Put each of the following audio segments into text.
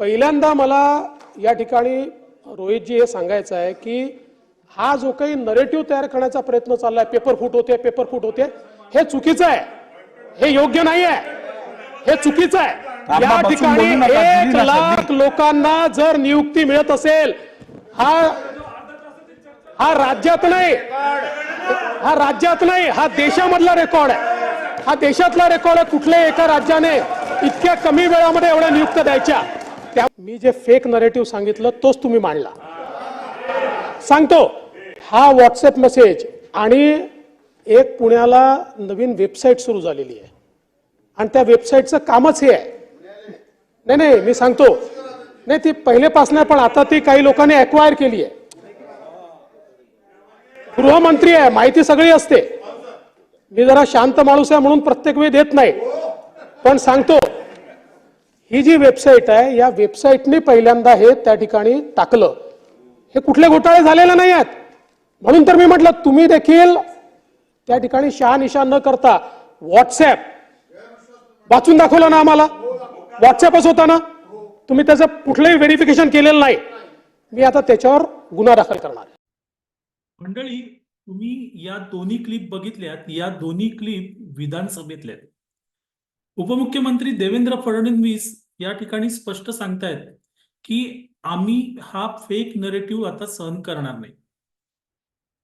पहिल्यांदा मला या ठिकाणी रोहितजी हे सांगायचं आहे की हा जो काही नरेटिव्ह तयार करण्याचा प्रयत्न चाललाय पेपर फुट होते पेपर फुट होते हे चुकीचं आहे. हे योग्य नाही आहे हे चुकीचं आहे. या ठिकाणी एक लाख लोकांना जर नियुक्ती मिळत असेल हा हा राज्यात नाही. हा राज्यात नाही. हा देशामधला रेकॉर्ड आहे. हा देशातला रेकॉर्ड आहे. कुठल्याही एका राज्याने इतक्या कमी वेळामध्ये एवढ्या नियुक्त द्यायच्या. त्या मी जे फेक नरेटिव्ह सांगितलं तोच तुम्ही मांडला. सांगतो. हा व्हॉट्सअप मेसेज आणि एक पुण्याला नवीन वेबसाईट सुरू झालेली आहे. आणि त्या वेबसाईटचं कामच हे आहे. नाही नाही मी सांगतो. नाही ती पहिलेपासून पण आता ती काही लोकांनी अक्वायर केली आहे. गृहमंत्री आहे माहिती सगळी असते. मी जरा शांत माणूस आहे म्हणून प्रत्येक वेळी देत नाही. पण सांगतो ही जी वेबसाईट आहे या वेबसाईटने पहिल्यांदा हे त्या ठिकाणी टाकलं. हे कुठले घोटाळे झालेले नाही आहेत म्हणून तर मी म्हटलं तुम्ही देखील त्या ठिकाणी शहानिशा न करता व्हॉट्सॲप वाचून दाखवलं ना आम्हाला? व्हॉट्सॲपच होता ना? तुम्ही त्याचं कुठलंही व्हेरिफिकेशन केलेलं नाही. मी आता त्याच्यावर गुन्हा दाखल करणार. आहे. मंडळी तुम्ही या दोन्ही क्लिप बघितल्यात या दोन्ही क्लिप विधानसभेतल्या आहेत. उपमुख्यमंत्री देवेंद्र फडणवीस या ठिकाणी स्पष्ट सांगतायत की आम्ही हा फेक नरेटिव्ह आता सहन करणार नाही.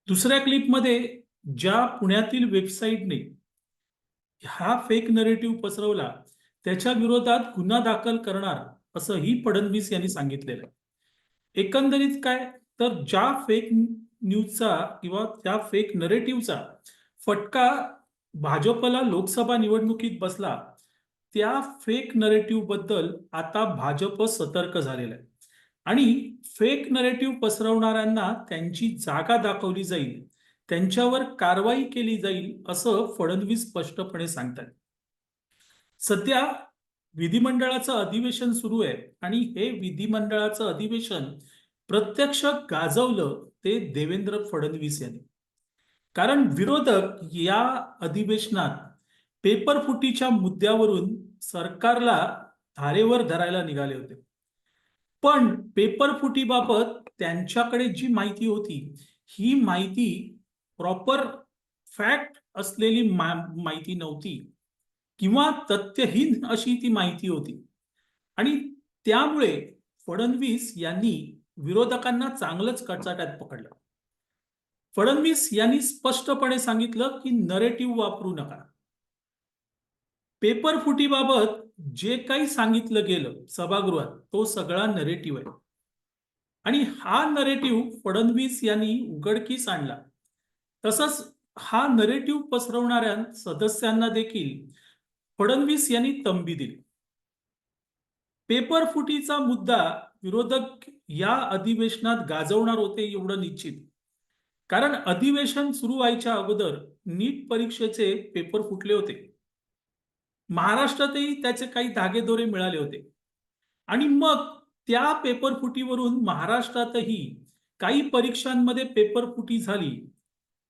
दुसऱ्या क्लिपमध्ये ज्या पुण्यातील वेबसाईटने हा फेक नरेटिव्ह पसरवला त्याच्या विरोधात गुन्हा दाखल करणार असंही फडणवीस यांनी सांगितलेलं आहे. एकंदरीत काय? तर ज्या फेक न्यूजचा किंवा त्या फेक नरेटिव्हचा फटका भाजपला लोकसभा निवडणुकीत बसला त्या फेक नरेटिव्हबद्दल आता भाजप सतर्क झालेलं आहे. आणि फेक नरेटिव्ह पसरवणाऱ्यांना त्यांची जागा दाखवली जाईल त्यांच्यावर कारवाई केली जाईल असं फडणवीस स्पष्टपणे सांगतात. सध्या विधिमंडळाचं अधिवेशन सुरू आहे आणि हे विधिमंडळाचं अधिवेशन प्रत्यक्ष गाजवलं ते देवेंद्र फडणवीस यांनी. कारण विरोधक या अधिवेशनात पेपर फुटीच्या मुद्द्यावरून सरकारला धारेवर धरायला निघाले होते. पण पेपरफुटीबाबत त्यांच्याकडे जी माहिती होती ही माहिती प्रॉपर फॅक्ट असलेली मा- माहिती नव्हती किंवा तथ्यहीन अशी ती माहिती होती. आणि त्यामुळे फडणवीस यांनी विरोधकांना चांगलंच कचाट्यात पकडलं. फडणवीस यांनी स्पष्टपणे सांगितलं की नरेटिव्ह वापरू नका. पेपर फुटीबाबत जे काही सांगितलं गेलं सभागृहात तो सगळा नरेटिव्ह आहे. आणि हा नरेटिव्ह फडणवीस यांनी उघडकीस आणला. तसंच हा नरेटिव्ह पसरवणाऱ्या सदस्यांना देखील फडणवीस यांनी तंबी दिली. पेपर फुटीचा मुद्दा विरोधक या अधिवेशनात गाजवणार होते एवढं निश्चित. कारण अधिवेशन सुरू व्हायच्या अगोदर नीट परीक्षेचे पेपर फुटले होते. महाराष्ट्रातही त्याचे काही धागेदोरे मिळाले होते. आणि मग त्या पेपर फुटीवरून महाराष्ट्रातही काही परीक्षांमध्ये पेपर फुटी झाली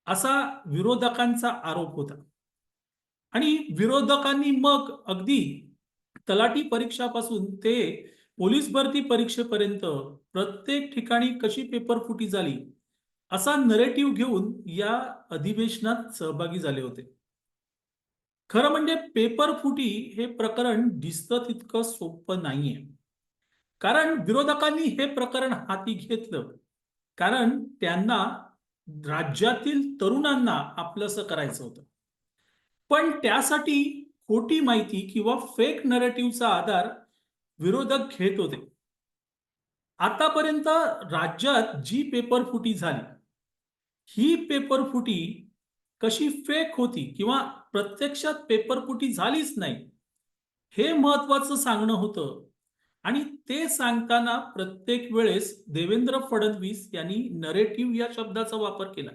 असा विरोधकांचा आरोप होता. आणि विरोधकांनी मग अगदी तलाठी परीक्षापासून ते पोलीस भरती परीक्षेपर्यंत प्रत्येक ठिकाणी कशी पेपर फुटी झाली असा नरेटिव्ह घेऊन या अधिवेशनात सहभागी झाले होते. खरं म्हणजे पेपर फुटी हे प्रकरण दिसतं तितकं सोपं नाहीये. कारण विरोधकांनी हे प्रकरण हाती घेतलं. कारण त्यांना राज्यातील तरुणांना आपलंसं करायचं होतं. पण त्यासाठी खोटी माहिती किंवा फेक नरेटिव्हचा आधार विरोधक घेत होते. आतापर्यंत राज्यात जी पेपर फुटी झाली ही पेपर फुटी कशी फेक होती किंवा प्रत्यक्षात पेपरपुटी झालीच नाही हे महत्वाचं सांगणं होतं. आणि ते सांगताना प्रत्येक वेळेस देवेंद्र फडणवीस यांनी नरेटिव्ह या शब्दाचा वापर केला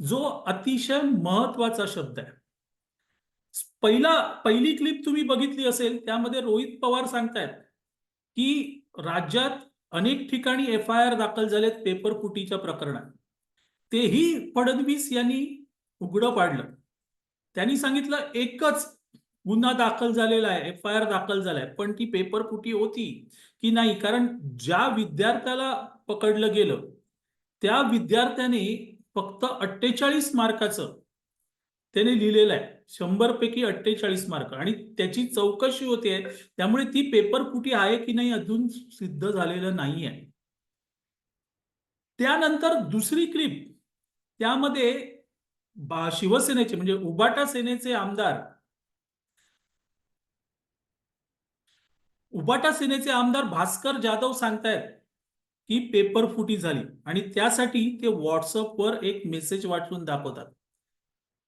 जो अतिशय महत्त्वाचा शब्द आहे. पहिला पहिली क्लिप तुम्ही बघितली असेल त्यामध्ये रोहित पवार सांगतायत की राज्यात अनेक ठिकाणी एफ आय आर दाखल झालेत पेपर फुटीच्या प्रकरणात. तेही फडणवीस यांनी उघडं पाडलं. त्यांनी सांगितलं एकच गुन्हा दाखल झालेला आहे एफ आय आर दाखल झालाय पण ती पेपर फुटी होती की नाही? कारण ज्या विद्यार्थ्याला पकडलं गेलं त्या विद्यार्थ्याने फक्त अठ्ठेचाळीस मार्काचं त्याने लिहिलेलं आहे. शंभर पैकी अठ्ठेचाळीस मार्क. आणि त्याची चौकशी होते त्यामुळे ती पेपर फुटी आहे की नाही अजून सिद्ध झालेलं नाही आहे त्यानंतर दुसरी क्लिप त्यामध्ये शिवसेनेचे म्हणजे उबाटा सेनेचे आमदार. उबाटा सेनेचे आमदार भास्कर जाधव सांगतायत की पेपर फुटी झाली आणि त्यासाठी ते व्हॉट्सअपवर एक मेसेज वाटून दाखवतात.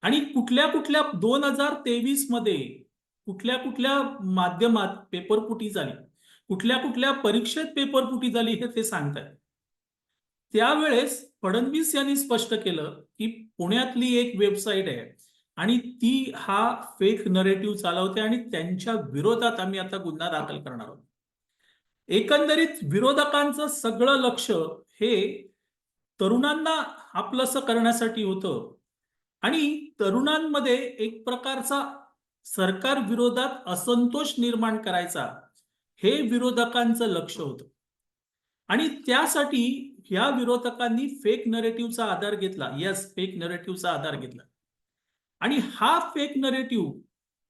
आणि कुठल्या कुठल्या दोन हजार तेवीसमध्ये कुठल्या कुठल्या माध्यमात पेपर फुटी झाली कुठल्या कुठल्या परीक्षेत पेपर फुटी झाली हे ते सांगतायत. त्यावेळेस फडणवीस यांनी स्पष्ट केलं की पुण्यातली एक वेबसाईट आहे. आणि ती हा फेक नरेटिव्ह चालवते आणि त्यांच्या विरोधात आम्ही आता गुन्हा दाखल करणार आहोत. एकंदरीत विरोधकांचं सगळं लक्ष हे तरुणांना आपलंसं करण्यासाठी होतं. आणि तरुणांमध्ये एक प्रकारचा सरकार विरोधात असंतोष निर्माण करायचा हे विरोधकांचं लक्ष होतं. आणि त्यासाठी ह्या विरोधकांनी फेक नरेटिव्हचा आधार घेतला. यस फेक नरेटिव्हचा आधार घेतला. आणि हा फेक नरेटिव्ह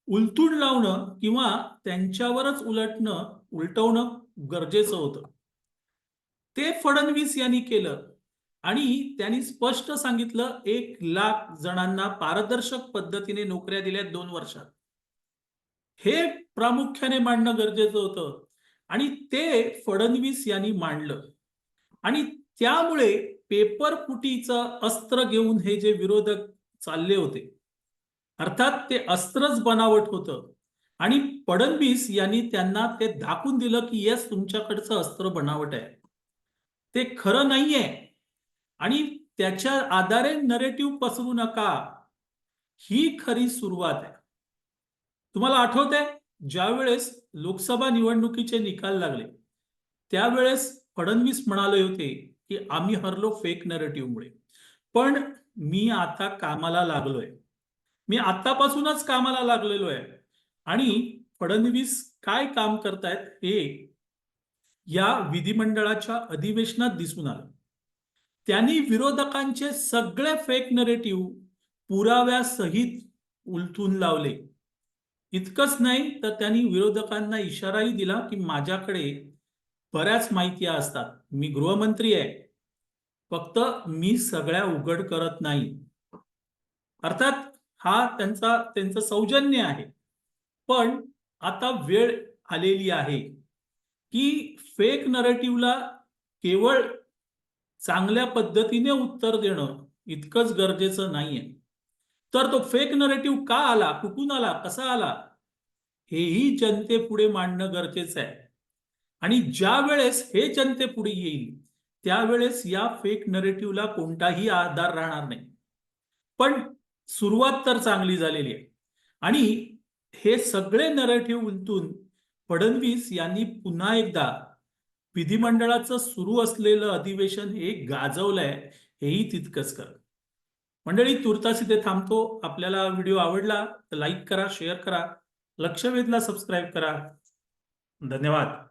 उलथून लावणं किंवा त्यांच्यावरच उलटणं उलटवणं गरजेचं होतं. ते फडणवीस यांनी केलं आणि त्यांनी स्पष्ट सांगितलं एक लाख जणांना पारदर्शक पद्धतीने नोकऱ्या दिल्या दोन वर्षात. हे प्रामुख्याने मांडणं गरजेचं होतं. आणि ते फडणवीस यांनी मांडलं. आणि त्यामुळे पेपर फुटीचं अस्त्र घेऊन हे जे विरोधक चालले होते अर्थात ते अस्त्रच बनावट होतं. आणि फडणवीस यांनी त्यांना ते दाखवून दिलं की येस तुमच्याकडचं अस्त्र बनावट आहे. ते खरं नाहीये. आणि त्याच्या आधारे नरेटिव्ह पसरू नका. ही खरी सुरुवात आहे. तुम्हाला आठवत आहे ज्यावेळेस लोकसभा निवडणुकीचे निकाल लागले त्यावेळेस फडणवीस म्हणाले होते की आम्ही हरलो फेक नरेटिव्हमुळे पण मी आता कामाला लागलोय. मी आतापासूनच कामाला लागलेलो आहे. आणि फडणवीस काय काम करतायत हे या विधिमंडळाच्या अधिवेशनात दिसून आलं. त्यांनी विरोधकांचे सगळे फेक नरेटिव्ह पुराव्यासहित उलथून लावले. इतकंच नाही तर त्यांनी विरोधकांना इशाराही दिला की माझ्याकडे बऱ्याच माहिती असतात. मी गृहमंत्री आहे. फक्त मी सगळ्या उघड करत नाही. अर्थात हा त्यांचा त्यांचं सौजन्य आहे. पण आता वेळ आलेली आहे की फेक नरेटिव्हला केवळ चांगल्या पद्धतीने उत्तर देणं इतकंच गरजेचं नाहीये. तर तो फेक नरेटिव्ह का आला? कुठून आला? कसा आला? हेही जनतेपुढे मांडणं गरजेचं आहे. आणि ज्या वेळेस हे जनतेपुढे येईल त्यावेळेस या फेक नरेटिव्हला कोणताही आधार राहणार नाही. पण सुरुवात तर चांगली झालेली आहे. आणि हे सगळे नरेटिव्ह उलटून फडणवीस यांनी पुन्हा एकदा विधिमंडळाचं सुरू असलेलं अधिवेशन हे गाजवलंय हेही तितकंच कर मंडळी तुर्तास इथे थांबतो. आपल्याला व्हिडिओ आवडला तर लाईक करा शेअर करा. लक्षवेधला सबस्क्राईब करा. धन्यवाद.